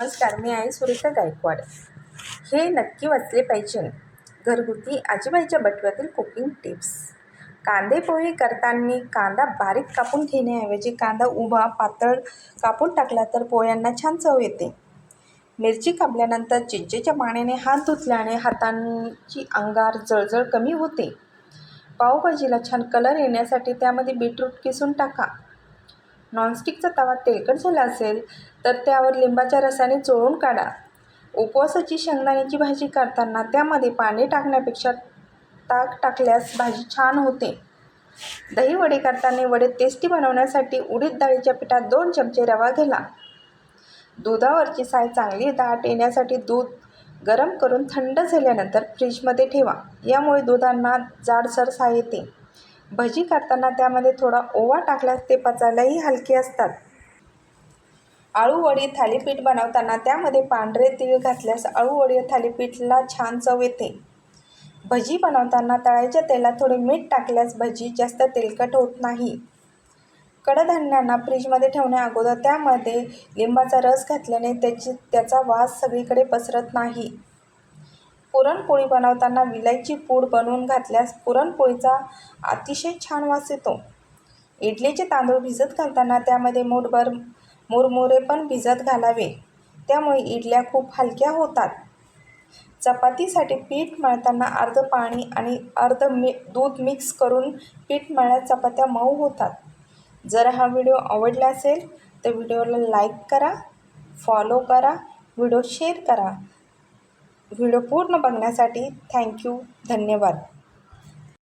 नमस्कार मी आहे सुरेखा गायकवाड. हे नक्की वाचले पाहिजे. घरगुती आजीबाईच्या बटव्यातील कुकिंग टिप्स. कांदे पोहे करताना कांदा बारीक कापून घेण्याऐवजी कांदा उभा पातळ कापून टाकला तर पोह्यांना छान चव येते. मिरची कापल्यानंतर चिंचेच्या पाण्याने हात धुतल्याने हातांची अंगार जळजळ कमी होते. पावभाजीला छान कलर येण्यासाठी त्यामध्ये बीटरूट किसून टाका. नॉनस्टिकचा तवा तेलकट झाला असेल तर त्यावर लिंबाच्या रसाने चोळून काढा. उपवासाची शेंगदाण्याची भाजी करताना त्यामध्ये पाणी टाकण्यापेक्षा ताक टाकल्यास भाजी छान होते. दही वडे करताना वडे टेस्टी बनवण्यासाठी उडीद डाळीच्या पिठात दोन चमचे रवा घाला. दुधावरची साय चांगली दाट येण्यासाठी दूध गरम करून थंड झाल्यानंतर फ्रीजमध्ये ठेवा. यामुळे दुधांना जाडसर साय येते. भजी करताना त्यामध्ये थोडा ओवा टाकल्यास ते पचायलाही हलके असतात. आळूवडी थालीपीठ बनवताना त्यामध्ये पांढरे तीळ घातल्यास आळूवडी थालीपीठला छान चव येते. भजी बनवताना तळायच्या तेलात थोडे मीठ टाकल्यास भजी जास्त तेलकट होत नाही. कडधान्यांना फ्रीजमध्ये ठेवण्या अगोदर त्यामध्ये लिंबाचा रस घातल्याने त्याची त्याचा वास सगळीकडे पसरत नाही. पुरणपोळी बनवताना विलायची पूड बनवून घातल्यास पुरणपोळीचा अतिशय छान वास येतो. इडलीचे तांदूळ भिजत घालताना त्यामध्ये मूठभर मुरमुरे पण भिजत घालावे. त्यामुळे इडल्या खूप हलक्या होतात. चपातीसाठी पीठ मळताना अर्ध पाणी आणि अर्ध मी दूध मिक्स करून पीठ मळल्यास चपात्या मऊ होतात. जर हा व्हिडिओ आवडला असेल तर व्हिडिओला लाईक करा फॉलो करा व्हिडिओ शेअर करा. व्हिडिओ पूर्ण बघण्यासाठी थँक्यू धन्यवाद.